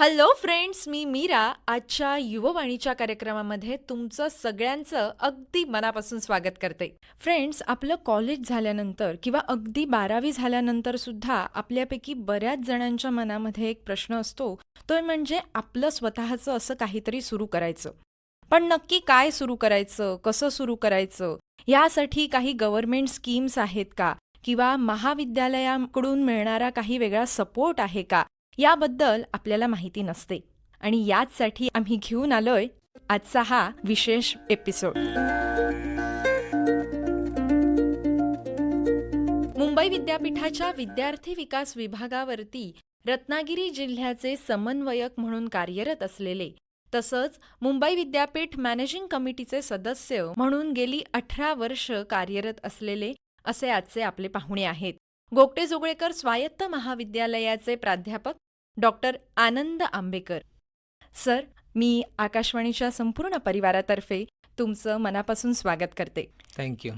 Hello friends मी मीरा. आजच्या युववाणीच्या कार्यक्रमामध्ये तुमचं सगळ्यांचं अगदी मनापासून स्वागत करते. फ्रेंड्स आपलं कॉलेज झाल्यानंतर किंवा अगदी बारावी झाल्यानंतर सुद्धा आपल्यापैकी बऱ्याच जणांच्या मनामध्ये एक प्रश्न असतो तो म्हणजे आपलं स्वतःचं असं काहीतरी सुरू करायचं. पण नक्की काय सुरू करायचं कसं सुरू करायचं यासाठी काही गव्हर्नमेंट स्कीम्स आहेत का? किंवा महाविद्यालयाकडून मिळणारा काही वेगळा सपोर्ट आहे का? याबद्दल आपल्याला माहिती नसते. आणि याचसाठी आम्ही घेऊन आलोय आजचा हा विशेष एपिसोड मुंबई विद्यापीठाच्या विद्यार्थी विकास विभागावरती रत्नागिरी जिल्ह्याचे समन्वयक म्हणून कार्यरत असलेले तसंच मुंबई विद्यापीठ मॅनेजिंग कमिटीचे सदस्य म्हणून गेली अठरा वर्ष कार्यरत असलेले असे आजचे आपले पाहुणे आहेत. गोगटे जोगळेकर स्वायत्त महाविद्यालयाचे प्राध्यापक डॉक्टर आनंद आंबेकर. सर मी आकाशवाणीच्या संपूर्ण परिवारातर्फे तुमचं मनापासून स्वागत करते. थँक्यू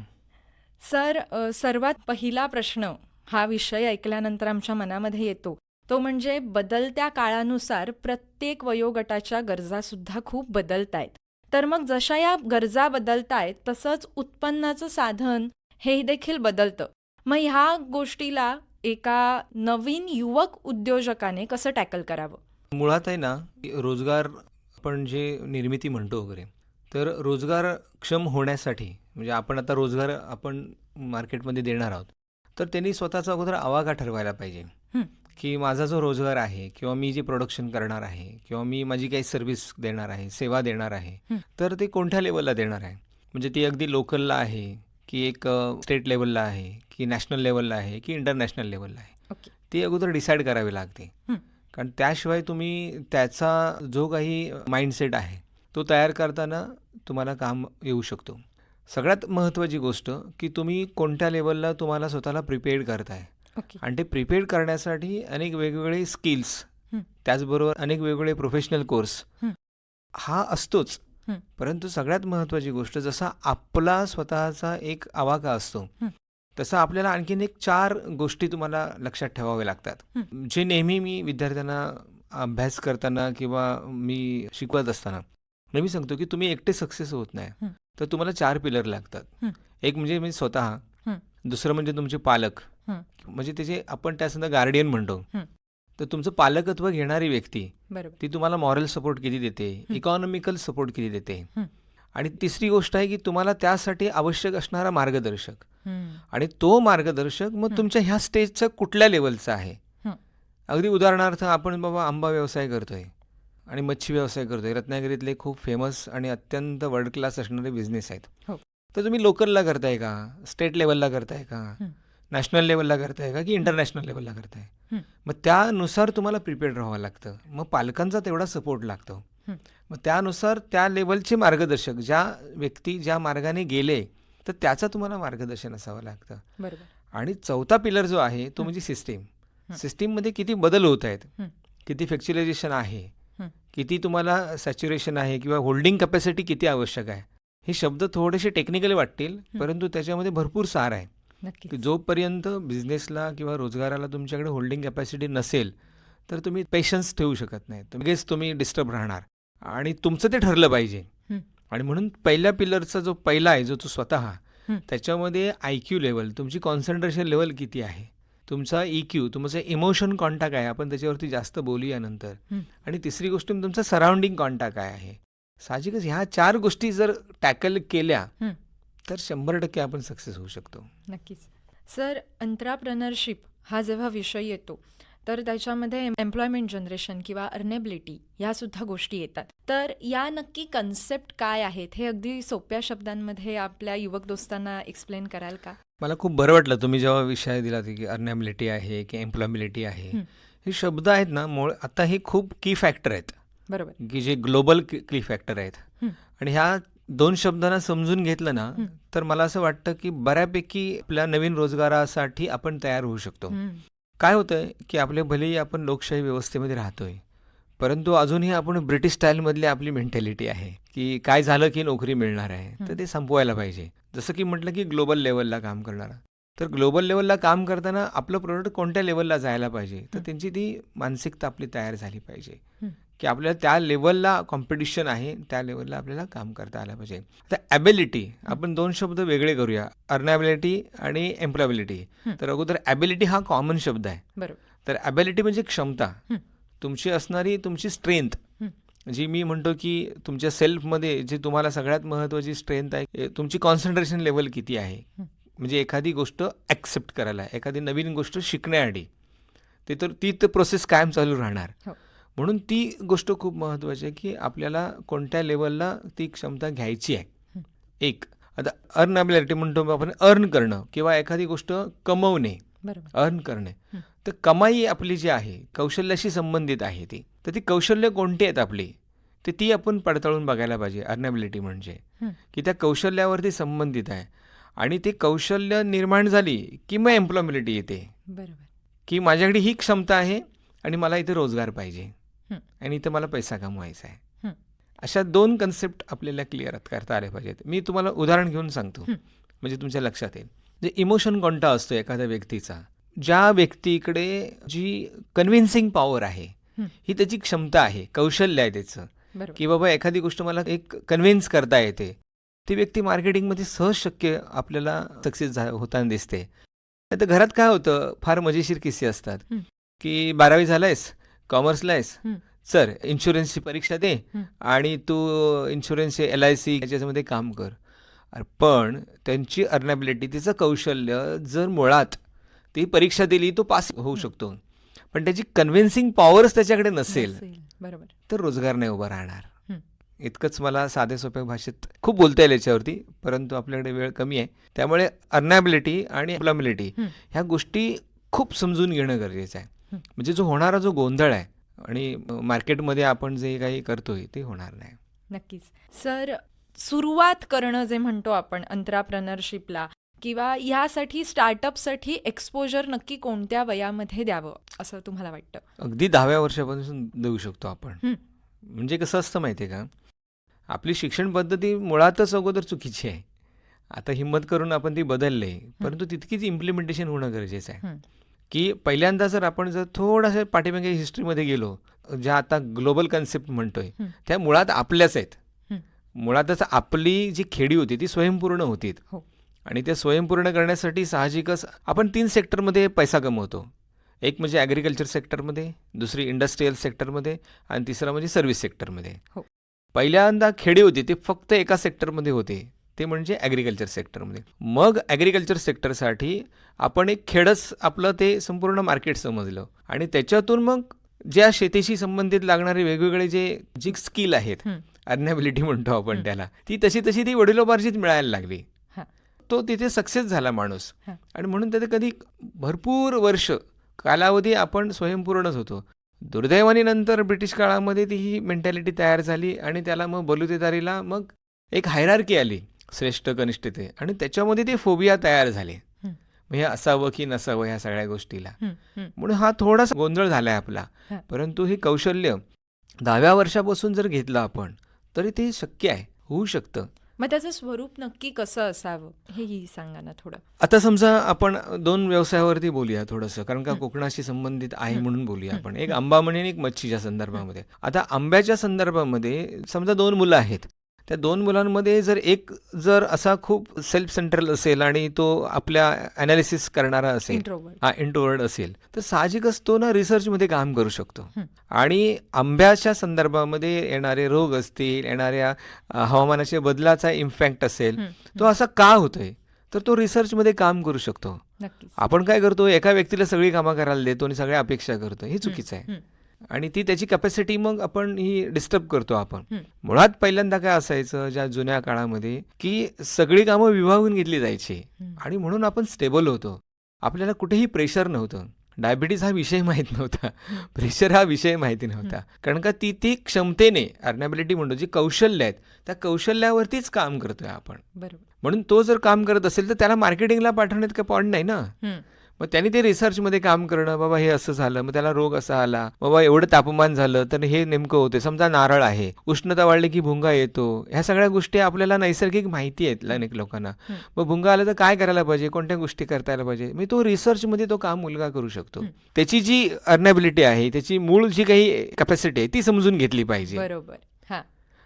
सर सर्वात पहिला प्रश्न हा विषय ऐकल्यानंतर आमच्या मनामध्ये येतो. तो म्हणजे बदलत्या काळानुसार प्रत्येक वयोगटाच्या गरजासुद्धा खूप बदलत आहेत तर मग जशा या गरजा बदलतायत तसंच उत्पन्नाचं साधन हे देखील बदलतं. मग ह्या गोष्टीला एका नवीन युवक उद्योजकाने कसं टॅकल करावं मुळात आहे ना रोजगार आपण जे निर्मिती म्हणतो वगैरे तर रोजगारक्षम होण्यासाठी म्हणजे आपण आता रोजगार आपण मार्केटमध्ये देणार आहोत तर त्यांनी स्वतःचा अगोदर आवाका ठरवायला पाहिजे. की माझा जो रोजगार आहे किंवा मी जे प्रोडक्शन करणार आहे किंवा मी माझी काही सर्व्हिस देणार आहे सेवा देणार आहे. तर ते कोणत्या लेवलला देणार आहे म्हणजे ती अगदी लोकलला आहे की एक स्टेट लेवलला आहे की नॅशनल लेवलला आहे की इंटरनॅशनल लेवलला आहे ती अगोदर डिसाईड करावी लागते. कारण त्याशिवाय तुम्ही त्याचा जो काही माइंडसेट आहे तो तयार करताना तुम्हाला काम येऊ शकतो सगळ्यात महत्त्वाची गोष्ट की तुम्ही कोणत्या लेवलला तुम्हाला स्वतःला प्रिपेअर्ड करताय आणि ते प्रिपेअर्ड करण्यासाठी अनेक वेगवेगळे स्किल्स हं. त्याचबरोबर अनेक वेगवेगळे प्रोफेशनल कोर्स हं. असतोच. परंतु सगळ्यात महत्त्वाची गोष्ट जसा आपला स्वतःचा एक आवाका असतो. तसं आपल्याला आणखीन एक चार गोष्टी तुम्हाला लक्षात ठेवाव्या लागतात. जे नेहमी मी विद्यार्थ्यांना अभ्यास करताना किंवा मी शिकवत असताना नेहमी सांगतो की तुम्ही एकटे सक्सेस होत नाही. तर तुम्हाला चार पिलर लागतात. एक म्हणजे मी स्वतः. दुसरं म्हणजे तुमचे पालक. म्हणजे त्याचे आपण त्या गार्डियन म्हणतो. तर तुमचं पालकत्व घेणारी व्यक्ती ती तुम्हाला मॉरल सपोर्ट किती देते. इकॉनॉमिकल सपोर्ट किती देते. आणि तिसरी गोष्ट आहे की तुम्हाला त्यासाठी आवश्यक असणारा मार्गदर्शक. आणि तो मार्गदर्शक मग. तुमच्या ह्या स्टेजचा कुठल्या लेवलचा आहे. अगदी उदाहरणार्थ आपण बाबा आंबा व्यवसाय करतोय आणि मच्छी व्यवसाय करतोय रत्नागिरीतले खूप फेमस आणि अत्यंत वर्ल्ड क्लास असणारे बिझनेस आहेत हो. तर तुम्ही लोकलला करताय का स्टेट लेवलला करताय का. नॅशनल लेवलला करताय का की इंटरनॅशनल लेवलला करताय. मग त्यानुसार तुम्हाला प्रिपेअर्ड राहावं लागतं मग पालकांचा तेवढा सपोर्ट लागतो. मग त्यानुसार त्या लेवलचे मार्गदर्शक ज्या व्यक्ती ज्या मार्गाने गेले तर त्याचं तुम्हाला मार्गदर्शन असावं लागतं बरोबर आणि चौथा पिलर जो आहे तो. म्हणजे सिस्टीम. सिस्टीममध्ये किती बदल होत आहेत. किती फ्लेक्च्युलायझेशन आहे. किती तुम्हाला सॅच्युरेशन आहे किंवा होल्डिंग कॅपॅसिटी किती आवश्यक आहे हे शब्द थोडेसे टेक्निकली वाटतील. परंतु त्याच्यामध्ये भरपूर सार आहे नक्की जोपर्यंत बिझनेसला किंवा रोजगाराला तुमच्याकडे होल्डिंग कॅपॅसिटी नसेल तर तुम्ही पेशन्स ठेवू शकत नाही लगेच तुम्ही डिस्टर्ब राहणार आणि तुमचं ते ठरलं पाहिजे. आणि म्हणून पहिल्या पिलरचा जो पहिला आहे जो तो स्वतः हं. त्याच्यामध्ये आय क्यू लेवल तुमची कॉन्सन्ट्रेशन लेवल किती आहे तुमचा ई क्यू तुमचं इमोशन कॉन्टॅक्ट आहे आपण त्याच्यावरती जास्त बोलूया नंतर. आणि तिसरी गोष्ट तुमचा सराउंडिंग कॉन्टॅक्ट काय आहे साहजिकच ह्या चार गोष्टी जर टॅकल केल्या. तर शंभर टक्के आपण सक्सेस होऊ शकतो. नक्कीच. सर अंत्राप्रनरशिप हा जेव्हा विषय येतो तर त्याच्यामध्ये एम्प्लॉयमेंट जनरेशन किंवा अर्नेबिलिटी या सुद्धा गोष्टी येतात. तर या नक्की कन्सेप्ट काय आहेत हे अगदी सोप्या शब्दांमध्ये आपल्या युवक दोस्तांना एक्सप्लेन कराल का? मला खूप बरं वाटलं तुम्ही जेव्हा विषय दिला की अर्नॅबिलिटी आहे की एम्प्लॉयबिलिटी आहे. हं. शब्द आहेत ना मूळ आता हे खूप की फॅक्टर आहेत. बरोबर. की जे ग्लोबल की फॅक्टर आहेत. आणि ह्या दोन शब्दांना समजून घेतलं ना. तर मला असं वाटतं की बऱ्यापैकी आपल्या नवीन रोजगारासाठी आपण तयार होऊ शकतो. काय होतंय की आपल्या भलेही आपण लोकशाही व्यवस्थेमध्ये राहतोय परंतु अजूनही आपण ब्रिटिश स्टाईलमधली आपली मेंटॅलिटी आहे की काय झालं की नोकरी मिळणार आहे तर. ते संपवायला पाहिजे जसं की म्हटलं की ग्लोबल लेवलला काम करणारा तर ग्लोबल लेवलला काम करताना आपलं प्रोडक्ट कोणत्या लेवलला जायला पाहिजे तर. त्यांची ती मानसिकता आपली तयार झाली पाहिजे. की आपल्याला त्या लेवलला कॉम्पिटिशन आहे त्या लेवलला आपल्याला काम करता आलं पाहिजे तर ॲबिलिटी आपण दोन शब्द वेगळे करूया अर्नॅबिलिटी आणि एम्प्लॉयबिलिटी. तर अगोदर ॲबिलिटी हा कॉमन शब्द आहे बरोबर तर ॲबिलिटी म्हणजे क्षमता. तुमची असणारी तुमची स्ट्रेंथ. जी मी म्हणतो की तुमच्या सेल्फमध्ये जी तुम्हाला सगळ्यात महत्त्वाची स्ट्रेंथ आहे तुमची कॉन्सन्ट्रेशन लेवल किती आहे. म्हणजे एखादी गोष्ट ॲक्सेप्ट करायला एखादी नवीन गोष्ट शिकण्यासाठी ते तर ती तर प्रोसेस कायम चालू राहणार हो. म्हणून ती गोष्ट खूप महत्त्वाची आहे की आपल्याला कोणत्या लेवलला ती क्षमता घ्यायची आहे. एक आता अर्नॅबिलिटी म्हणतो आपण अर्न करणं किंवा एखादी गोष्ट कमवणे अर्न करणे. तर कमाई आपली जी आहे कौशल्याशी संबंधित आहे ती तर ती कौशल्य कोणती आहेत आपली तर ती आपण पडताळून बघायला पाहिजे अर्नॅबिलिटी म्हणजे. की त्या कौशल्यावरती संबंधित आहे आणि ते कौशल्य निर्माण झाली की मग एम्प्लॉयबिलिटी येते बरोबर की माझ्याकडे ही क्षमता आहे आणि मला इथे रोजगार पाहिजे. आणि इथं मला पैसा कमवायचा आहे. अशा दोन कन्सेप्ट आपल्याला क्लिअर करता आले पाहिजेत. मी तुम्हाला उदाहरण घेऊन सांगतो. म्हणजे तुमच्या लक्षात येईल. जे इमोशन कोणता असतो एखाद्या व्यक्तीचा ज्या व्यक्तीकडे जी कन्व्हिन्सिंग पॉवर आहे हं. त्याची क्षमता आहे कौशल्य आहे त्याचं. की बाबा एखादी गोष्ट मला एक कन्व्हिन्स करता येते. ती व्यक्ती मार्केटिंगमध्ये सहज शक्य आपल्याला सक्सेस होताना दिसते. नाही तर घरात काय होतं? फार मजेशीर किस्से असतात. की बारावी झालायस कॉमर्सला आहेस. सर इन्शुरन्सची परीक्षा दे. आणि तू इन्शुरन्सचे एल आय सी याच्यामध्ये काम कर पण त्यांची अर्नॅबिलिटी तिचं कौशल्य जर मुळात ती परीक्षा दिली तो पास होऊ. शकतो पण त्याची कन्व्हिन्सिंग पॉवरच त्याच्याकडे नसेल. बरोबर तर रोजगार नाही उभा राहणार. इतकंच मला साध्या सोप्या भाषेत खूप बोलता येईल याच्यावरती परंतु आपल्याकडे वेळ कमी आहे त्यामुळे अर्नॅबिलिटी आणि एम्प्लॉयबिलिटी हं. ह्या गोष्टी खूप समजून घेणं गरजेचं आहे. म्हणजे जो होणारा जो गोंधळ आहे आणि मार्केटमध्ये आपण जे काही करतोय ते होणार नाही. नक्कीच. सर सुरुवात करणं जे म्हणतो आपण अंतराप्रनरशिपला किंवा यासाठी स्टार्टअपसाठी एक्सपोजर नक्की कोणत्या वयामध्ये द्यावं असं तुम्हाला वाटतं? अगदी दहाव्या वर्षापासून देऊ शकतो आपण. म्हणजे कसं असतं माहिती आहे का? आपली शिक्षण पद्धती मुळातच अगोदर चुकीची आहे. आता हिंमत करून आपण ती बदलले परंतु तितकीच इम्प्लिमेंटेशन होणं गरजेचं आहे. की पहिल्यांदा जर आपण जर थोडंसं पाठीमागे हिस्ट्रीमध्ये गेलो ज्या आता ग्लोबल कन्सेप्ट म्हणतोय. त्या मुळात आपल्याच आहेत. मुळातच आपली जी खेडी होती ती स्वयंपूर्ण होती हो. आणि ते स्वयंपूर्ण करण्यासाठी साहजिकच आपण तीन सेक्टरमध्ये पैसा कमवतो एक म्हणजे ॲग्रिकल्चर सेक्टरमध्ये दुसरी इंडस्ट्रीयल सेक्टरमध्ये आणि तिसरा म्हणजे सर्व्हिस सेक्टरमध्ये हो. पहिल्यांदा खेडी होती ते फक्त एका सेक्टरमध्ये होते ते म्हणजे ॲग्रिकल्चर सेक्टरमध्ये मग ॲग्रिकल्चर सेक्टरसाठी आपण एक खेडच आपलं ते संपूर्ण मार्केट समजलं आणि त्याच्यातून मग ज्या शेतीशी संबंधित लागणारे वेगवेगळे जे जी स्किल आहेत. अर्नॅबिलिटी म्हणतो आपण. त्याला ती तशी तशी ती वडिलोपार्जित मिळायला लागली. तो तिथे सक्सेस झाला माणूस. आणि म्हणून त्याचे कधी भरपूर वर्ष कालावधी आपण स्वयंपूर्णच होतो दुर्दैवाने नंतर ब्रिटिश काळामध्ये ती ही मेंटॅलिटी तयार झाली आणि त्याला मग बलुतेदारीला मग एक हायरार्की आली श्रेष्ठ कनिष्ठते आणि त्याच्यामध्ये ते फोबिया तयार झाले हं. असावं की नसावं ह्या सगळ्या गोष्टीला. म्हणून हा थोडासा गोंधळ झाला आहे आपला. परंतु हे कौशल्य दहाव्या वर्षापासून जर घेतलं आपण तरी ते शक्य आहे होऊ शकतं मग त्याचं स्वरूप नक्की कसं असावं हेही सांगा ना थोडं आता समजा आपण दोन व्यवसायावरती बोलूया थोडंसं कारण का. कोकणाशी संबंधित आहे. म्हणून बोलूया. आपण एक आंबा म्हणे आणि एक मच्छीच्या संदर्भामध्ये आता आंब्याच्या संदर्भामध्ये समजा दोन मुलं आहेत त्या दोन मुलांमध्ये जर एक जर असा खूप सेल्फ सेंट्रल असेल आणि तो आपल्या अनालिसिस करणारा असेल हा इंटोवर्ड असेल तर साहजिकच तो ना रिसर्चमध्ये काम करू शकतो. आणि आंब्याच्या संदर्भामध्ये येणारे रोग असतील येणाऱ्या हवामानाच्या बदलाचा इम्पॅक्ट असेल तो असा का होतोय? तर तो रिसर्चमध्ये काम करू शकतो. आपण काय करतो एका व्यक्तीला सगळी कामं करायला देतो आणि सगळ्या अपेक्षा करतो. हे चुकीचं आहे. आणि ती त्याची कॅपॅसिटी मग आपण ही डिस्टर्ब करतो आपण. मुळात पहिल्यांदा काय असायचं ज्या जुन्या काळामध्ये की सगळी कामं विभागून घेतली जायची. आणि म्हणून आपण स्टेबल होतो. आपल्याला कुठेही प्रेशर नव्हतं. डायबिटीज हा विषय माहीत नव्हता. प्रेशर हा विषय माहिती नव्हता. कारण का ती ती क्षमतेने अर्नॅबिलिटी म्हणतो जी कौशल्य आहेत त्या कौशल्यावरतीच काम करतोय आपण. बरोबर. म्हणून तो जर काम करत असेल तर त्याला मार्केटिंगला पाठवण्यात काही पॉईंट नाही ना. मग त्यांनी ते रिसर्चमध्ये काम करणं बाबा हे असं झालं मग त्याला रोग असा आला बाबा एवढं तापमान झालं तर हे नेमकं होते समजा नारळ आहे उष्णता वाढली की भुंगा येतो ह्या सगळ्या गोष्टी आपल्याला नैसर्गिक माहिती आहेत अनेक लोकांना. मग भुंगा आला तर काय करायला पाहिजे? कोणत्या गोष्टी करता यायला पाहिजे? मी तो रिसर्चमध्ये तो काम मुलगा करू शकतो. त्याची जी अर्नॅबिलिटी आहे त्याची मूळ जी काही कॅपॅसिटी आहे ती समजून घेतली पाहिजे. बरोबर.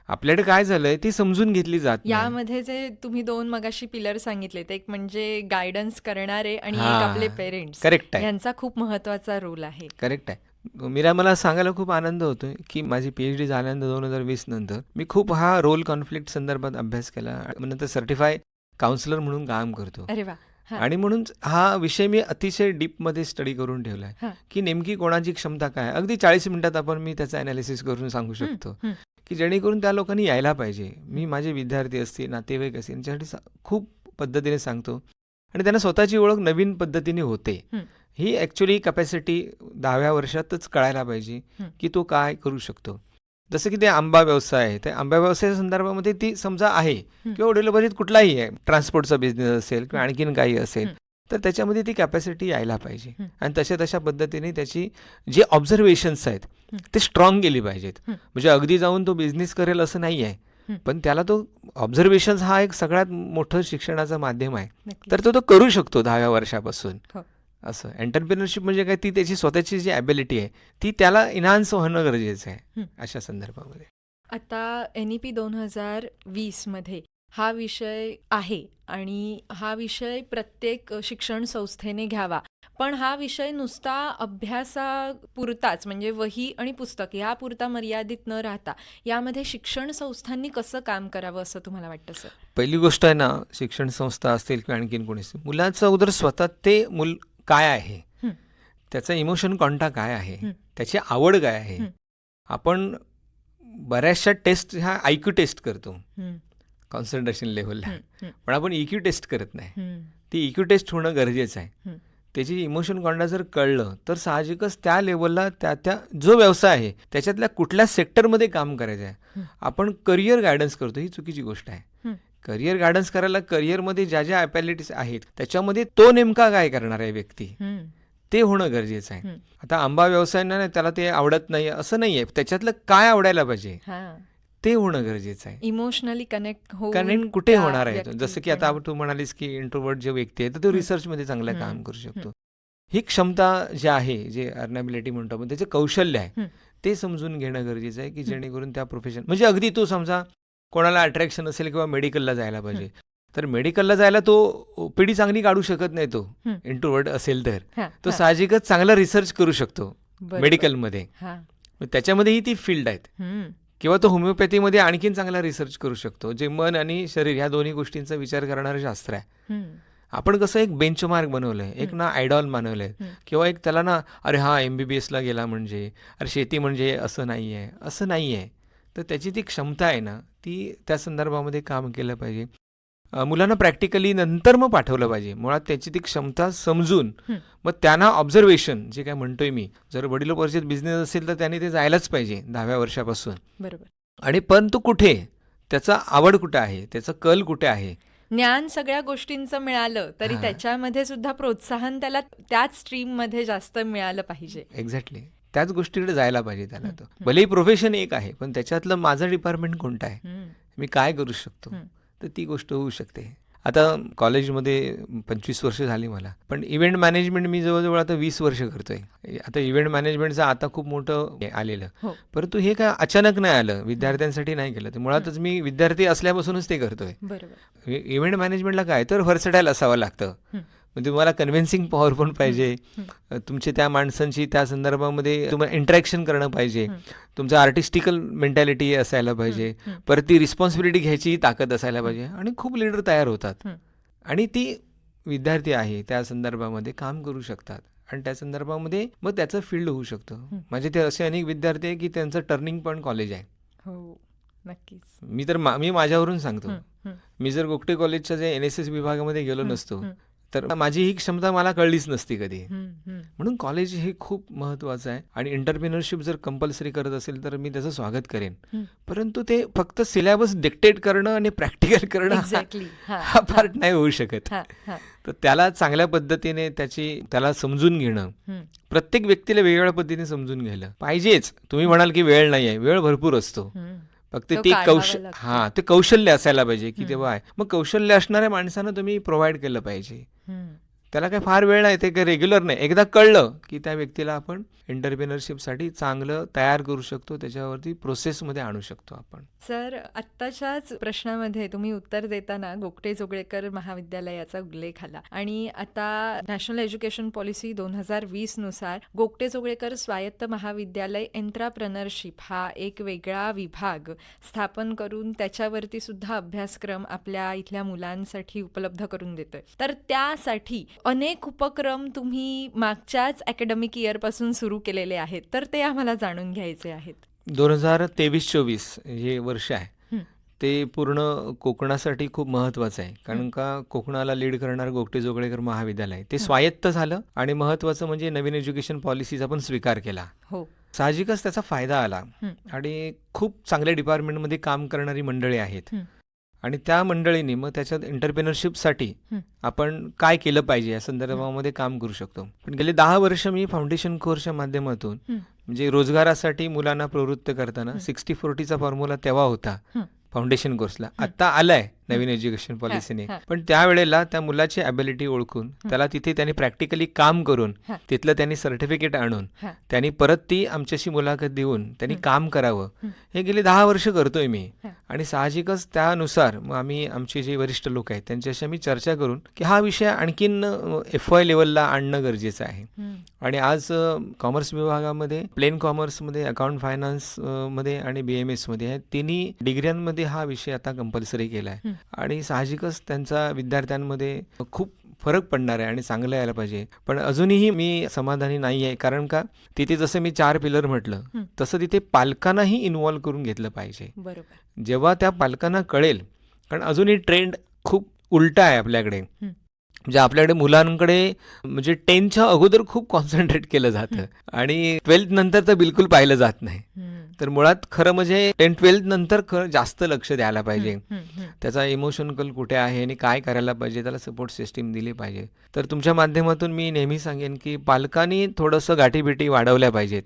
आपल्याकडे काय झालंय ती समजून घेतली जात यामध्ये जे तुम्ही दोन मगाशी पिलर सांगितलेत एक म्हणजे गायडन्स करणारे आणि एक. आपले पेरेंट्स करेक्ट आहे. यांचा खूप महत्त्वाचा रोल आहे. करेक्ट आहे. मीरा मला सांगायला खूप आनंद होतोय की माझी पी एच डी झाल्यानंतर दोन हजार वीस नंतर मी खूप हा रोल कॉन्फ्लिक्ट संदर्भात अभ्यास केला. नंतर सर्टिफाय काउन्सिलर म्हणून काम करतो. अरे वा. आणि म्हणून हा विषय मी अतिशय डीपमध्ये स्टडी करून ठेवलाय हा. की नेमकी कोणाची क्षमता काय आहे. अगदी चाळीस मिनिटात आपण मी त्याचं अनालिसिस करून सांगू शकतो. की जेणेकरून त्या लोकांनी यायला पाहिजे मी माझे विद्यार्थी असतील नातेवाईक असतील यांच्यासाठी खूप पद्धतीने सांगतो आणि त्यांना स्वतःची ओळख नवीन पद्धतीने होते हं. ॲक्च्युली कॅपॅसिटी दहाव्या वर्षातच कळायला पाहिजे. की तो काय करू शकतो जसं की ते आंबा व्यवसाय आहे त्या आंबा व्यवसायाच्या संदर्भामध्ये ती समजा आहे. किंवा वडिलोपार्जित कुठलाही आहे ट्रान्सपोर्टचा बिझनेस असेल किंवा आणखीन काही असेल. तर त्याच्यामध्ये ती कॅपॅसिटी यायला पाहिजे. आणि तशा तशा पद्धतीने त्याची जे ऑब्झर्वेशन्स आहेत. ते स्ट्रॉंग केली पाहिजेत. म्हणजे अगदी जाऊन तो बिझनेस करेल असं नाही. आहे पण त्याला तो ऑब्झर्वेशन्स हा एक सगळ्यात मोठं शिक्षणाचं माध्यम आहे. तर तो तो करू शकतो दहाव्या वर्षापासून हो. असं. एंटरप्रिनरशिप म्हणजे काय? ती त्याची स्वतःची जी ॲबिलिटी आहे ती त्याला इन्हान्स होणं गरजेचं आहे. अशा संदर्भामध्ये. आता एन ई पी दोन हजार वीसमध्ये हा विषय आहे आणि हा विषय प्रत्येक शिक्षण संस्थेने घ्यावा. पण हा विषय नुसता अभ्यासापुरताच म्हणजे वही आणि पुस्तक यापुरता मर्यादित न राहता यामध्ये शिक्षण संस्थांनी कसं काम करावं असं तुम्हाला वाटतं सर? पहिली गोष्ट आहे ना शिक्षण संस्था असतील किंवा आणखीन कोणी असेल मुलाचं अगोदर स्वतः ते मूल काय आहे. त्याचा इमोशन कोणता काय आहे. त्याची आवड काय आहे. आपण बऱ्याचशा टेस्ट ह्या आयक्यू टेस्ट करतो कॉन्सन्ट्रेशन लेवलला पण आपण इक्यू टेस्ट करत नाही ती इक्यू टेस्ट होणं गरजेचं आहे. त्याची इमोशन कोणता जर कळलं तर साहजिकच त्या लेवलला त्या त्या जो व्यवसाय आहे त्याच्यातल्या कुठल्या सेक्टरमध्ये काम करायचं आहे. आपण करिअर गायडन्स करतो ही चुकीची गोष्ट आहे हं. करिअर गायडन्स करायला करिअरमध्ये ज्या ज्या ॲपॅलिटीज आहेत त्याच्यामध्ये तो नेमका काय करणार आहे व्यक्ती? ते होणं गरजेचं आहे. आता आंबा व्यवसाय नाही त्याला ते आवडत नाही असं नाही आहे त्याच्यातलं काय आवडायला पाहिजे? ते होणं गरजेचं आहे. इमोशनली कनेक्ट हो कनेक्ट कुठे होणार आहे? जसं की आता तू म्हणालीस की इंट्रोवर्ट जे व्यक्ती आहे तर तो. रिसर्चमध्ये चांगलं. काम करू शकतो. ही क्षमता जी आहे जे अर्नॅबिलिटी म्हणतो आपण त्याचे कौशल्य आहे. ते समजून घेणं गरजेचं आहे की जेणेकरून त्या प्रोफेशन म्हणजे अगदी तो समजा कोणाला अट्रॅक्शन असेल किंवा मेडिकलला जायला पाहिजे. तर मेडिकलला जायला तो पिढी चांगली काढू शकत नाही तो. इंट्रोवर्ट असेल तर. तो साहजिकच चांगला रिसर्च करू शकतो. मेडिकलमध्ये हा. त्याच्यामध्येही ती फील्ड आहेत. किंवा तो होमिओपॅथीमध्ये आणखीन चांगला रिसर्च करू शकतो. जे मन आणि शरीर ह्या दोन्ही गोष्टींचा विचार करणारं शास्त्र आहे. आपण कसं एक बेंचमार्क बनवलंय. एक. ना आयडॉल मानवलंय. किंवा एक त्याला ना अरे हा एम बी बी एसला गेला म्हणजे. अरे शेती म्हणजे असं नाही आहे असं नाही आहे तर त्याची ती क्षमता आहे ना ती त्या संदर्भामध्ये काम केलं पाहिजे. मुलांना प्रॅक्टिकली नंतर मग पाठवलं पाहिजे. मुळात त्याची ती क्षमता समजून. मग त्यांना ऑब्झर्वेशन जे काय म्हणतोय मी जर वडिलोपरिचित बिझनेस असेल तर त्याने ते जायलाच पाहिजे दहाव्या वर्षापासून. बरोबर. आणि पण तो कुठे? त्याचा आवड कुठे आहे? त्याचा कल कुठे आहे? ज्ञान सगळ्या गोष्टींचं मिळालं तरी. त्याच्यामध्ये सुद्धा प्रोत्साहन त्याला त्याच स्ट्रीममध्ये जास्त मिळालं पाहिजे. एक्झॅक्टली त्याच गोष्टीकडे जायला पाहिजे त्याला तो. हं. भलेही प्रोफेशन एक आहे पण त्याच्यातलं माझं डिपार्टमेंट कोणतं आहे? मी काय करू शकतो. तर ती गोष्ट होऊ शकते. आता कॉलेजमध्ये पंचवीस वर्ष झाली मला पण इव्हेंट मॅनेजमेंट मी जवळजवळ आता वीस वर्ष करतोय. आता इव्हेंट मॅनेजमेंटचं आता खूप मोठं आलेलं. हो. परंतु हे काय अचानक नाही आलं विद्यार्थ्यांसाठी नाही केलं. ते मुळातच मी विद्यार्थी असल्यापासूनच ते करतोय. इव्हेंट मॅनेजमेंटला काय तर व्हर्सटाईल असावं लागतं. म्हणजे तुम्हाला कन्व्हिन्सिंग पॉवर पण पाहिजे. तुमचे त्या माणसांशी त्या संदर्भामध्ये तुम्हाला इंटरॅक्शन करणं पाहिजे. तुमचं आर्टिस्टिकल मेंटॅलिटी असायला पाहिजे. परत ती रिस्पॉन्सिबिलिटी घ्यायची ताकद असायला पाहिजे आणि खूप लीडर तयार होतात. आणि ती विद्यार्थी आहे त्या संदर्भामध्ये काम करू शकतात आणि त्या संदर्भामध्ये मग त्याचं फील्ड होऊ शकतं. म्हणजे ते असे अनेक विद्यार्थी आहे की त्यांचं टर्निंग पॉईंट कॉलेज आहे हो नक्कीच मी तर मा- माझ्यावरून सांगतो. मी जर गोगटे कॉलेजच्या जे एन एस एस विभागामध्ये गेलो नसतो. तर माझी ही क्षमता मला कळलीच नसती कधी. म्हणून कॉलेज हे खूप महत्त्वाचं आहे आणि एंटरप्रिनरशिप जर कंपल्सरी करत असेल तर मी त्याचं स्वागत करेन. परंतु ते फक्त सिलेबस डिक्टेट करणं आणि प्रॅक्टिकल करणं हा- पार्ट नाही होऊ शकत. तर त्याला चांगल्या पद्धतीने त्याची त्याला समजून घेणं. प्रत्येक व्यक्तीला वेगवेगळ्या पद्धतीने समजून घ्यायला पाहिजेच तुम्ही म्हणाल की वेळ नाही आहे वेळ भरपूर असतो. फक्त तो ते काढावा कौश लागतो. हा ते कौशल्य असायला पाहिजे की आहे मग कौशल्य असणाऱ्या माणसानं तुम्ही प्रोव्हाइड केलं पाहिजे. त्याला काही फार वेळ नाही ते काही रेग्युलर नाही. एकदा कळलं की त्या व्यक्तीला आपण एंटरप्रेनरशिपसाठी चांगलं तयार करू शकतो त्याच्यावरती प्रोसेसमध्ये आणू शकतो आपण. सर आत्ताच्याच प्रश्नामध्ये तुम्ही उत्तर देताना गोगटे जोगळेकर महाविद्यालयाचा उल्लेख आला. आणि आता नॅशनल एज्युकेशन पॉलिसी दोन हजार वीसनुसार गोगटे जोगळेकर स्वायत्त महाविद्यालय एंट्राप्रनरशिप हा एक वेगळा विभाग स्थापन करून त्याच्यावरती सुद्धा अभ्यासक्रम आपल्या इथल्या मुलांसाठी उपलब्ध करून देतोय. तर त्यासाठी अनेक उपक्रम तुम्ही मागच्याच अकॅडमिक इयरपासून सुरू केलेले आहेत. तर ते आम्हाला जाणून घ्यायचे आहेत. दोन हजार तेवीस चोवीस हे वर्ष आहे. ते पूर्ण कोकणासाठी खूप महत्त्वाचं आहे कारण का कोकणाला लीड करणार गोगटे जोगळेकर महाविद्यालय. ते स्वायत्त झालं आणि महत्त्वाचं म्हणजे नवीन एज्युकेशन पॉलिसीचा पण स्वीकार केला हो साहजिकच त्याचा फायदा आला. आणि खूप चांगल्या डिपार्टमेंटमध्ये काम करणारी मंडळी आहेत. आणि त्या मंडळींनी मग त्याच्यात एंटरप्रिनरशिपसाठी. आपण काय केलं पाहिजे या संदर्भामध्ये काम करू शकतो पण गेले दहा वर्ष मी फाउंडेशन कोर्सच्या माध्यमातून. म्हणजे रोजगारासाठी मुलांना प्रवृत्त करताना सिक्स्टी फोर्टीचा फॉर्म्युला तेव्हा होता. फाउंडेशन कोर्सला. आता आलाय. नवीन एज्युकेशन पॉलिसीने. पण त्यावेळेला त्या मुलाची ॲबिलिटी ओळखून त्याला तिथे त्यांनी प्रॅक्टिकली काम करून. तिथलं त्यांनी सर्टिफिकेट आणून. त्यांनी परत ती आमच्याशी मुलाखत देऊन त्यांनी. काम करावं हं. गेले दहा वर्ष करतोय मी. आणि साहजिकच त्यानुसार मग आम्ही आमचे जे वरिष्ठ लोक आहेत त्यांच्याशी आम्ही चर्चा करून की हा विषय आणखीन एफ वाय लेवलला आणणं गरजेचं आहे. आणि आज कॉमर्स विभागामध्ये प्लेन कॉमर्समध्ये अकाउंट फायनान्स अ, मध्ये आणि बी एम एसमध्ये या तिन्ही डिग्र्यांमध्ये हा विषय आता कंपल्सरी केला आहे. आणि साहजिकच त्यांचा विद्यार्थ्यांमध्ये खूप फरक पडणार आहे आणि चांगलं यायला पाहिजे. पण अजूनही मी समाधानी नाही आहे कारण का? तिथे जसं मी चार पिलर म्हटलं. तसं तिथे पालकांनाही इन्व्हॉल्व करून घेतलं पाहिजे. बरोबर. जेव्हा त्या पालकांना कळेल कारण अजूनही ट्रेंड खूप उलटा आहे आपल्याकडे. म्हणजे आपल्याकडे मुलांकडे म्हणजे टेनच्या अगोदर खूप कॉन्सन्ट्रेट केलं जातं आणि ट्वेल्थ नंतर तर बिलकुल पाहिलं जात नाही. तर मुळात खरं म्हणजे टेन ट्वेल्थ नंतर खरं जास्त लक्ष द्यायला पाहिजे. त्याचा इमोशन कल कुठे आहे आणि काय करायला पाहिजे त्याला सपोर्ट सिस्टीम दिली पाहिजे तर तुमच्या माध्यमातून मी नेहमी सांगेन की पालकांनी थोडंसं गाठीभेटी वाढवल्या पाहिजेत.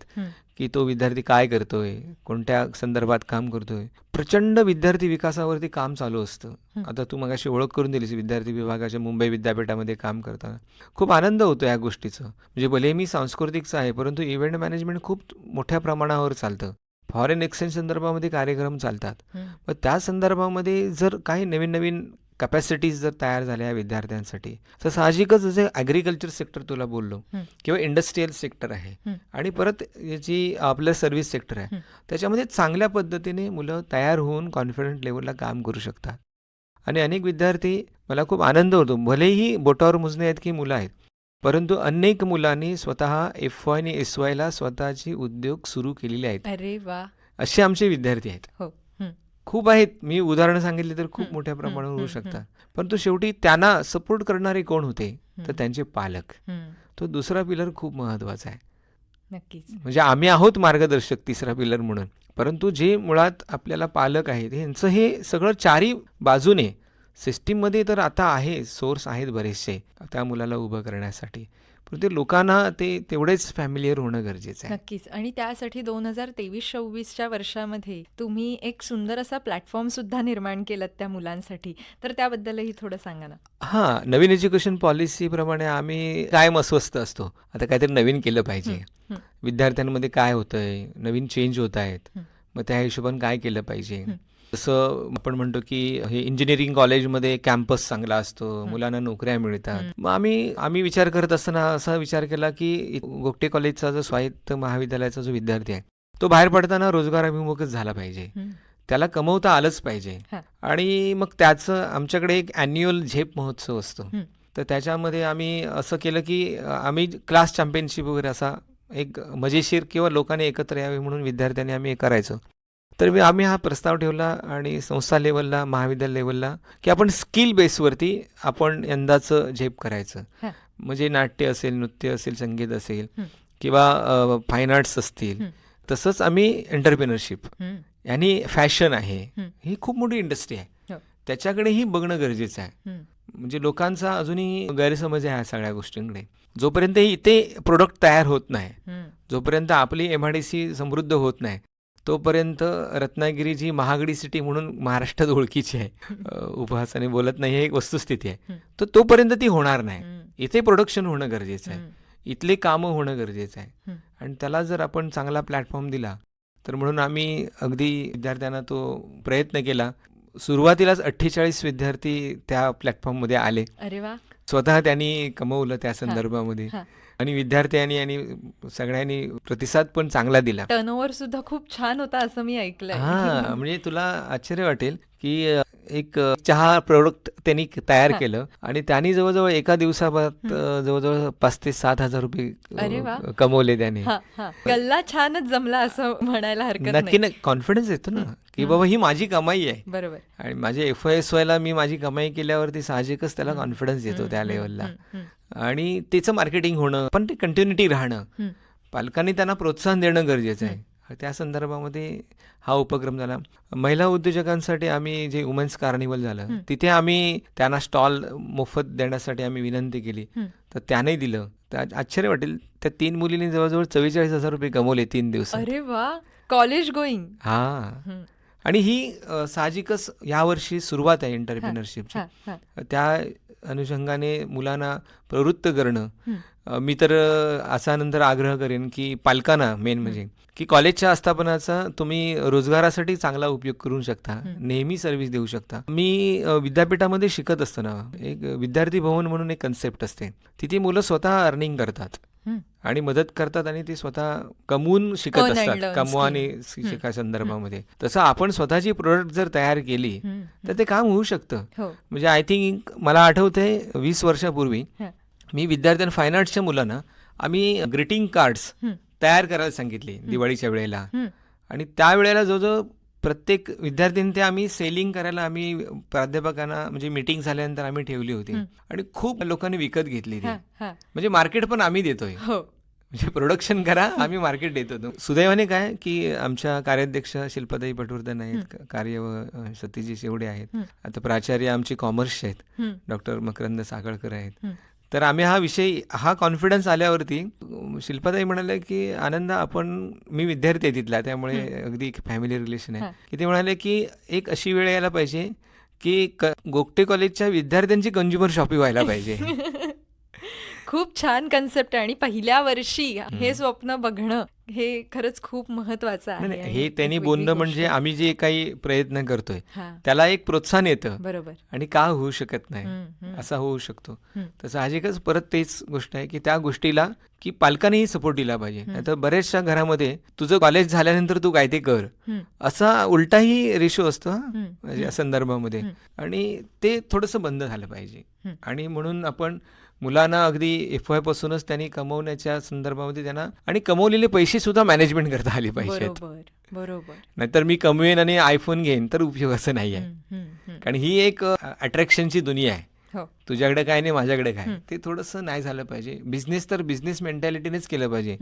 की तो विद्यार्थी काय करतोय कोणत्या संदर्भात काम करतोय. प्रचंड विद्यार्थी विकासावरती काम चालू असतं. आता तू मगाशी ओळख करून दिलीस विद्यार्थी विभागाच्या मुंबई विद्यापीठामध्ये काम करताना. खूप आनंद होतो या गोष्टीचं. म्हणजे भले मी सांस्कृतिकचं आहे परंतु इव्हेंट मॅनेजमेंट खूप मोठ्या प्रमाणावर चालतं. फॉरेन एक्सचेंज संदर्भामध्ये कार्यक्रम चालतात. मग त्या संदर्भामध्ये जर काही नवीन नवीन कॅपॅसिटीज जर तयार झाल्या या विद्यार्थ्यांसाठी तर साहजिकच जसे ॲग्रिकल्चर सेक्टर तुला बोललो. किंवा इंडस्ट्रीयल सेक्टर आहे. आणि परत याची आपलं सर्व्हिस सेक्टर आहे. त्याच्यामध्ये चांगल्या पद्धतीने मुलं तयार होऊन कॉन्फिडंट लेवलला काम करू शकतात आणि अनेक विद्यार्थी मला खूप आनंद होतो भलेही बोटावर मोजणे आहेत की मुलं आहेत परंतु अनेक मुलांनी स्वतः एफ वाय आणि एस वायला स्वतःची उद्योग सुरू केलेले आहेत अरे वा असे आमचे विद्यार्थी आहेत हो. खूप आहेत. मी उदाहरणं सांगितली तर खूप मोठ्या प्रमाणावर होऊ शकतात. परंतु शेवटी त्यांना सपोर्ट करणारे कोण होते? तर. त्यांचे पालक. तो दुसरा पिलर खूप महत्त्वाचा आहे. नक्कीच. म्हणजे आम्ही आहोत मार्गदर्शक तिसरा पिलर म्हणून. परंतु जे मुळात आपल्याला पालक आहेत यांचं हे सगळं चारी बाजूने सिस्टीममध्ये तर आता आहे सोर्स आहेत बरेचसे त्या मुलाला उभं करण्यासाठी. ते लोकांना ते तेवढेच फॅमिलियर होणं गरजेचं आहे. नक्कीच. आणि त्यासाठी दोन हजार तेवीस चोवीसच्या वर्षामध्ये तुम्ही एक सुंदर असा प्लॅटफॉर्म सुद्धा निर्माण केलं त्या मुलांसाठी. तर त्याबद्दलही थोडं सांगा ना. हां नवीन एज्युकेशन पॉलिसीप्रमाणे आम्ही कायम अस्वस्थ असतो. आता काहीतरी नवीन केलं पाहिजे. विद्यार्थ्यांमध्ये काय होतंय? नवीन चेंज होत आहेत. मग त्या हिशोबाने काय केलं पाहिजे. जसं आपण म्हणतो की हे इंजिनिअरिंग कॉलेजमध्ये कॅम्पस चांगला असतो. मुलांना नोकऱ्या मिळतात. मग आम्ही आम्ही विचार करत असताना असा विचार केला की गोगटे कॉलेजचा जो स्वायत्त महाविद्यालयाचा जो विद्यार्थी आहे तो बाहेर पडताना रोजगाराभिमुखच झाला पाहिजे. त्याला कमवता आलंच पाहिजे. आणि मग त्याचं आमच्याकडे एक ॲन्युअल झेप महोत्सव असतो. तर त्याच्यामध्ये आम्ही असं केलं की आम्ही क्लास चॅम्पियनशिप वगैरे असा एक मजेशीर किंवा लोकांनी एकत्र यावे म्हणून विद्यार्थ्यांनी आम्ही करायचो तर मी आम्ही हा प्रस्ताव ठेवला आणि संस्था लेवलला महाविद्यालय लेवलला की आपण स्किल बेसवरती आपण यंदाचं झेप करायचं. म्हणजे नाट्य असेल नृत्य असेल संगीत असेल. किंवा फाईन आर्ट्स असतील. तसंच आम्ही एंटरप्रिनरशिप. आणि फॅशन आहे हं. खूप मोठी इंडस्ट्री आहे हो. त्याच्याकडेही बघणं गरजेचं आहे. म्हणजे लोकांचा अजूनही गैरसमज आहे ह्या सगळ्या गोष्टींकडे जोपर्यंत इथे प्रोडक्ट तयार होत नाही. जोपर्यंत आपली एम आय डी सी समृद्ध होत नाही तोपर्यंत रत्नागिरी जी महागडी सिटी म्हणून महाराष्ट्रात ओळखीची आहे उपहासाने बोलत नाही हे एक वस्तुस्थिती आहे. तर तोपर्यंत ती होणार नाही. इथे प्रोडक्शन होणं गरजेचं आहे. इथले कामं होणं गरजेचं आहे. आणि त्याला जर आपण चांगला प्लॅटफॉर्म दिला तर म्हणून आम्ही अगदी विद्यार्थ्यांना तो प्रयत्न केला सुरुवातीलाच अठ्ठेचाळीस विद्यार्थी त्या प्लॅटफॉर्ममध्ये आले अरे वा स्वतः त्यांनी कमवलं त्या संदर्भामध्ये. आणि विद्यार्थ्यांनी आणि सगळ्यांनी प्रतिसाद पण चांगला दिला. टर्नओव्हर सुद्धा खूप छान होता असं मी ऐकलंय. हा म्हणजे तुला आश्चर्य वाटेल की एक चहा प्रोडक्ट त्यांनी तयार. केलं आणि त्यांनी जवळजवळ एका दिवसात जवळजवळ पाच ते सात हजार रुपये. कमवले त्याने. गल्ला छानच जमला असं म्हणायला हरकत नक्की नाही ना कॉन्फिडन्स येतो ना की. बाबा ही माझी कमाई आहे. बरोबर. आणि माझे एफ एस वायला मी माझी कमाई केल्यावरती साहजिकच त्याला. कॉन्फिडन्स येतो त्या लेवलला आणि त्याचं मार्केटिंग होणं पण ते कंटिन्युटी राहणं. पालकांनी त्यांना प्रोत्साहन देणं गरजेचं आहे. त्या संदर्भामध्ये हा उपक्रम झाला. महिला उद्योजकांसाठी आम्ही जे वुमेन्स कार्निवल झालं. तिथे आम्ही त्यांना स्टॉल मोफत देण्यासाठी आम्ही विनंती केली. तर त्याने दिलं. तर आश्चर्य वाटेल त्या तीन मुलींनी जवळजवळ चव्वेचाळीस हजार रुपये कमवले तीन दिवसात. अरे वा! कॉलेज गोईंग हा. आणि ही साहजिकच यावर्षी सुरुवात आहे एंटरप्रिनरशिपची त्या अनुषंगाने मुलांना प्रवृत्त करणं. मी तर असा नंतर आग्रह करेन की पालकांना मेन म्हणजे की कॉलेजच्या आस्थापनाचा तुम्ही रोजगारासाठी चांगला उपयोग करू शकता. नेहमी सर्व्हिस देऊ शकता. मी विद्यापीठामध्ये शिकत असताना एक विद्यार्थी भवन म्हणून एक कन्सेप्ट असते. तिथे मुलं स्वतः अर्निंग करतात. आणि मदत करतात आणि ते स्वतः कमवून शिकत and असतात learn कमवा आणि scheme. हं. शिका संदर्भामध्ये तसं आपण स्वतःची प्रोडक्ट जर तयार केली हं, तर ते काम होऊ शकतं हो म्हणजे आय थिंक मला आठवतंय वीस वर्षापूर्वी हा. मी विद्यार्थ्यांना फाईन आर्ट्सच्या मुलांना आम्ही ग्रीटिंग कार्ड्स हं. तयार करायला सांगितले दिवाळीच्या वेळेला हं. आणि त्यावेळेला जवळजवळ प्रत्येक विद्यार्थ्यांनी ते आम्ही सेलिंग करायला आम्ही प्राध्यापकांना म्हणजे मीटिंग झाल्यानंतर आम्ही ठेवली होती. आणि खूप लोकांनी विकत घेतली ती. म्हणजे मार्केट पण आम्ही देतोय. हो. म्हणजे प्रोडक्शन करा आम्ही मार्केट देत होतो. सुदैवाने काय की आमच्या कार्याध्यक्ष शिल्पाताई पटवर्धन आहेत कार्य व सतीजी शेवडे आहेत. आता प्राचार्य आमचे कॉमर्सचे आहेत. डॉक्टर मकरंद सागळकर आहेत. तर आम्ही हा विषय हा कॉन्फिडन्स आल्यावरती शिल्पाताई म्हणाले की आनंद आपण मी विद्यार्थी आहे तिथला त्यामुळे अगदी एक फॅमिली रिलेशन. आहे. की ते म्हणाले की एक अशी वेळ यायला पाहिजे की क गोगटे कॉलेजच्या विद्यार्थ्यांची कंझ्युमर शॉपिंग व्हायला पाहिजे. खूप छान कन्सेप्ट आहे आणि पहिल्या वर्षी हे स्वप्न बघणं हे खरंच खूप महत्वाचं आहे हे त्यांनी बोलणं. म्हणजे आम्ही जे काही प्रयत्न करतोय त्याला एक प्रोत्साहन येतं बरोबर आणि का होऊ शकत नाही. असा होऊ शकतो. तर साहजिकच परत तेच गोष्ट आहे की त्या गोष्टीला की पालकांनीही सपोर्ट दिला पाहिजे नाहीतर बऱ्याचशा घरामध्ये तुझं कॉलेज झाल्यानंतर तू काय ते कर. असा उलटाही रेशो असतो या संदर्भामध्ये. आणि ते थोडंसं बंद झालं पाहिजे. आणि म्हणून आपण मुलांना अगदी एफ वाय पासूनच त्यांनी कमवण्याच्या संदर्भामध्ये त्यांना आणि कमवलेले पैसे सुद्धा मॅनेजमेंट करता आले पाहिजेत. बरोबर नाहीतर मी कमवेन आणि आयफोन घेईन तर उपयोगाचं नाही आहे. कारण ही एक अट्रॅक्शनची दुनिया आहे. हो. तुझ्याकडे काय नाही माझ्याकडे काय. ते थोडंसं नाही झालं पाहिजे. बिझनेस तर बिझनेस मेंटॅलिटीनेच केलं पाहिजे.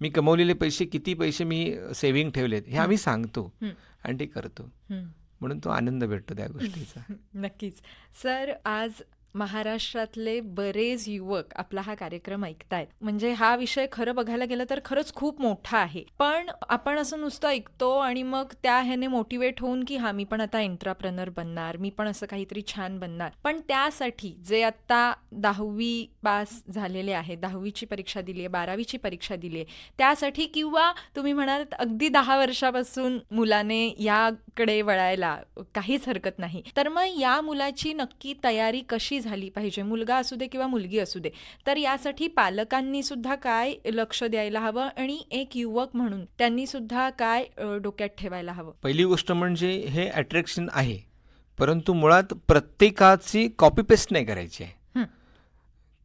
मी कमवलेले पैसे किती पैसे मी सेव्हिंग ठेवलेत हे आम्ही सांगतो आणि ते करतो. म्हणून तो आनंद भेटतो त्या गोष्टीचा. नक्कीच. सर आज महाराष्ट्रातले बरेच युवक आपला हा कार्यक्रम ऐकतायत. म्हणजे हा विषय खरं बघायला गेलं तर खरंच खूप मोठा आहे. पण आपण असं नुसतं ऐकतो आणि मग त्या ह्याने मोटिवेट होऊन की हा मी पण आता एंट्राप्रनर बनणार मी पण असं काहीतरी छान बनणार. पण त्यासाठी जे आता दहावी पास झालेले आहे दहावीची परीक्षा दिली आहे बारावीची परीक्षा दिली आहे त्यासाठी किंवा तुम्ही म्हणाल अगदी दहा वर्षापासून मुलाने या याकडे वळायला काहीच हरकत नाही. तर मग या मुलाची नक्की तयारी कशी झाली पाहिजे? मुलगा असू दे किंवा मुलगी असू दे. तर यासाठी पालकांनी सुद्धा काय लक्ष द्यायला हवं? आणि एक युवक म्हणून त्यांनी सुद्धा काय डोक्यात ठेवायला हवं? पहिली गोष्ट म्हणजे हे अट्रॅक्शन आहे. परंतु मुळात प्रत्येकाची कॉपी पेस्ट नाही करायची आहे.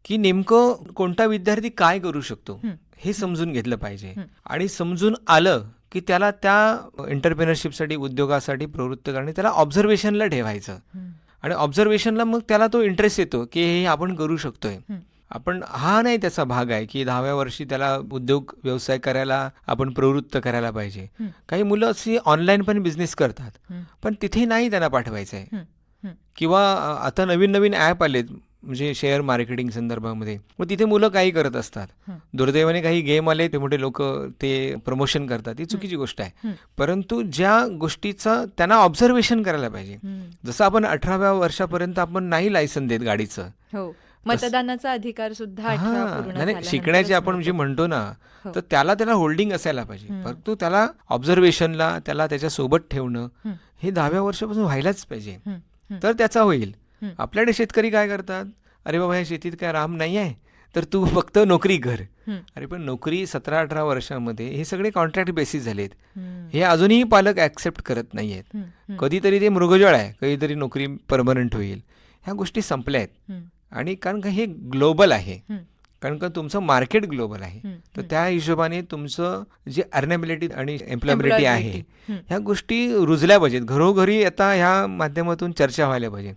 की नेमकं कोणता विद्यार्थी काय करू शकतो? हं. समजून घेतलं पाहिजे. आणि समजून आलं की त्याला त्या एंटरप्रेनरशिपसाठी उद्योगासाठी प्रवृत्त करणे त्याला ऑब्झर्वेशनला ठेवायचं आणि ऑब्झर्वेशनला मग त्याला तो इंटरेस्ट येतो की हे आपण करू शकतोय. आपण हा नाही त्याचा भाग आहे की दहाव्या वर्षी त्याला उद्योग व्यवसाय करायला आपण प्रवृत्त करायला पाहिजे. काही मुलं अशी ऑनलाईन पण बिझनेस करतात. पण तिथे नाही त्यांना पाठवायचं आहे. किंवा आता नवीन नवीन ॲप आलेत म्हणजे शेअर मार्केटिंग संदर्भामध्ये मग तिथे मुलं काही करत असतात. दुर्दैवाने काही गेम आले ते मोठे लोक ते प्रमोशन करतात ही चुकीची गोष्ट आहे. परंतु ज्या गोष्टीचं त्यांना ऑब्झर्वेशन करायला पाहिजे. जसं आपण अठराव्या वर्षापर्यंत आपण नाही लायसन देत गाडीचं हो मतदानाचा अधिकार सुद्धा शिकण्याचे आपण जे. म्हणतो ना हो. तर त्याला त्याला होल्डिंग असायला पाहिजे. परंतु त्याला ऑब्झर्वेशनला त्याला त्याच्या सोबत ठेवणं हं. दहाव्या वर्षापासून व्हायलाच पाहिजे. तर त्याचा होईल. आपल्याकडे शेतकरी काय करतात अरे बाबा या शेतीत काय राम नाही आहे तर तू फक्त नोकरी कर. अरे पण नोकरी सतरा अठरा वर्षामध्ये हे सगळे कॉन्ट्रॅक्ट बेसिस झालेत हं. अजूनही पालक ॲक्सेप्ट करत नाही आहेत. हं. कधीतरी ते मृगजळ आहे कधीतरी नोकरी परमनंट होईल ह्या गोष्टी संपल्या आहेत. आणि कारण का हे ग्लोबल आहे. कारण का तुमचं मार्केट ग्लोबल आहे. तर त्या हिशोबाने तुमचं जे अर्नेबिलिटी आणि एम्प्लॉयबिलिटी आहे. ह्या गोष्टी रुजल्या पाहिजेत घरोघरी आता ह्या माध्यमातून चर्चा व्हायला पाहिजे.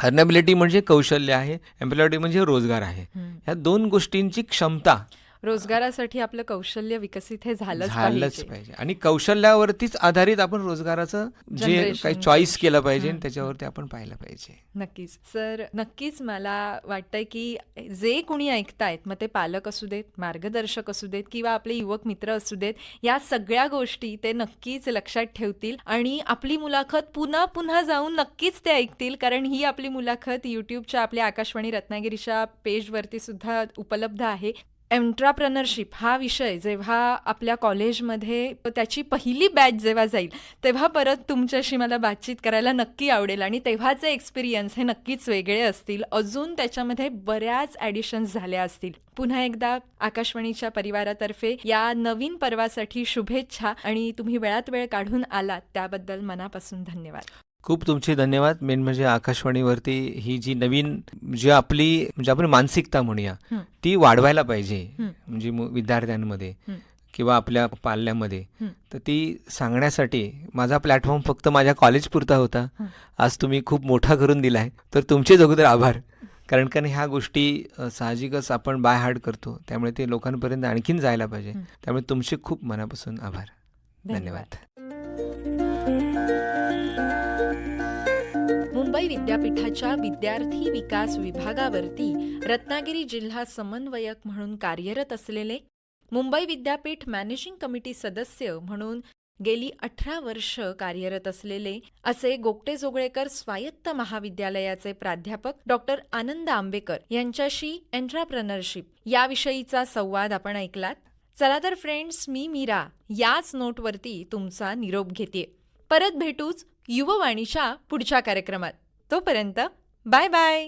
अर्नेबिलिटी म्हणजे कौशल्य आहे एम्प्लॉयबिलिटी म्हणजे रोजगार आहे. ह्या दोन गोष्टींची क्षमता रोजगारासाठी आपलं कौशल्य विकसित हे झालंच झालंच पाहिजे. आणि कौशल्यावरतीच आधारित आपण रोजगाराचं जे काही चॉईस केलं पाहिजे. त्याच्यावरती आपण पाहिलं पाहिजे. नक्कीच. सर नक्कीच मला वाटतंय की जे कुणी ऐकतायत मग ते पालक असू देत मार्गदर्शक असू देत किंवा आपले युवक मित्र असू देत या सगळ्या गोष्टी ते नक्कीच लक्षात ठेवतील आणि आपली मुलाखत पुन्हा पुन्हा जाऊन नक्कीच ते ऐकतील कारण ही आपली मुलाखत यूट्यूबच्या आपल्या आकाशवाणी रत्नागिरीच्या पेजवरती सुद्धा उपलब्ध आहे. एंट्राप्रनरशिप हा विषय जेव्हा आपल्या कॉलेजमध्ये त्याची पहिली बॅच जेव्हा जाईल तेव्हा परत तुमच्याशी मला बातचीत करायला नक्की आवडेल आणि तेव्हाचे एक्सपिरियन्स हे नक्कीच वेगळे असतील. अजून त्याच्यामध्ये बऱ्याच ॲडिशन्स झाल्या असतील. पुन्हा एकदा आकाशवाणीच्या परिवारातर्फे या नवीन पर्वासाठी शुभेच्छा आणि तुम्ही वेळात वेळ काढून आलात त्याबद्दल मनापासून धन्यवाद. खूप तुमचे धन्यवाद मेन म्हणजे आकाशवाणीवरती ही जी नवीन जी आपली म्हणजे आपण मानसिकता म्हणूया. ती वाढवायला पाहिजे. म्हणजे विद्यार्थ्यांमध्ये. किंवा आपल्या पाल्यामध्ये. तर ती सांगण्यासाठी माझा प्लॅटफॉर्म फक्त माझ्या कॉलेजपुरता होता हं. आज तुम्ही खूप मोठा करून दिला आहे तर तुमचे अगोदर आभार कारण कारण ह्या गोष्टी साहजिकच आपण बाय हार्ड करतो त्यामुळे ते लोकांपर्यंत आणखीन जायला पाहिजे. त्यामुळे तुमचे खूप मनापासून आभार धन्यवाद विद्यापीठाच्या विद्यार्थी विकास विभागावरती रत्नागिरी जिल्हा समन्वयक म्हणून कार्यरत असलेले मुंबई विद्यापीठ मॅनेजिंग कमिटी सदस्य म्हणून गेली अठरा वर्ष कार्यरत असलेले असे गोगटे जोगळेकर स्वायत्त महाविद्यालयाचे प्राध्यापक डॉक्टर आनंद आंबेकर यांच्याशी एंट्राप्रनरशिप याविषयीचा संवाद आपण ऐकलात. चला तर फ्रेंड्स मी मीरा याच नोटवरती तुमचा निरोप घेते परत भेटूच युववाणीच्या पुढच्या कार्यक्रमात. तोपर्यंत बाय बाय.